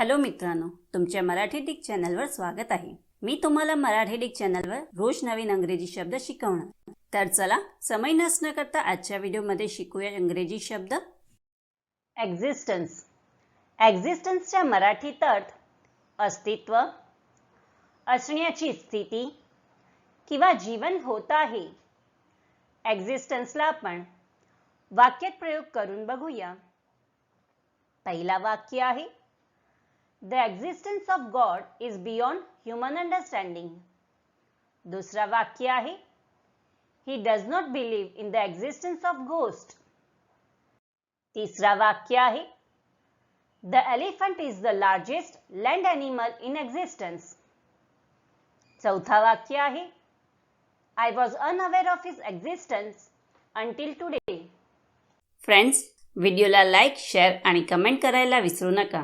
Hello मित्रांनो तुमच्या Marathi Dick चॅनलवर स्वागत आहे. मी तुम्हाला मराठी डिक चॅनलवर रोज नवीन अंग्रेजी शब्द शिकवणार. तर चला समय नसणं करता आजच्या व्हिडिओमध्ये शिकूया इंग्रजी शब्द. एक्झिस्टन्स एक्झिस्टन्सच्या मराठीत अर्थ अस्तित्व असण्याची स्थिती किंवा जीवन होत आहे. एक्झिस्टन्सला आपण वाक्यात प्रयोग करून बघूया. पहिला वाक्य आहे the existence of God is beyond human understanding दुसरा वाक्य आहे he does not believe in the existence of ghost तिसरा वाक्य आहे the elephant is the largest land animal in existence चौथा वाक्य आहे I was unaware of his existence until today friends व्हिडिओला लाईक शेअर आणि कमेंट करायला विसरू नका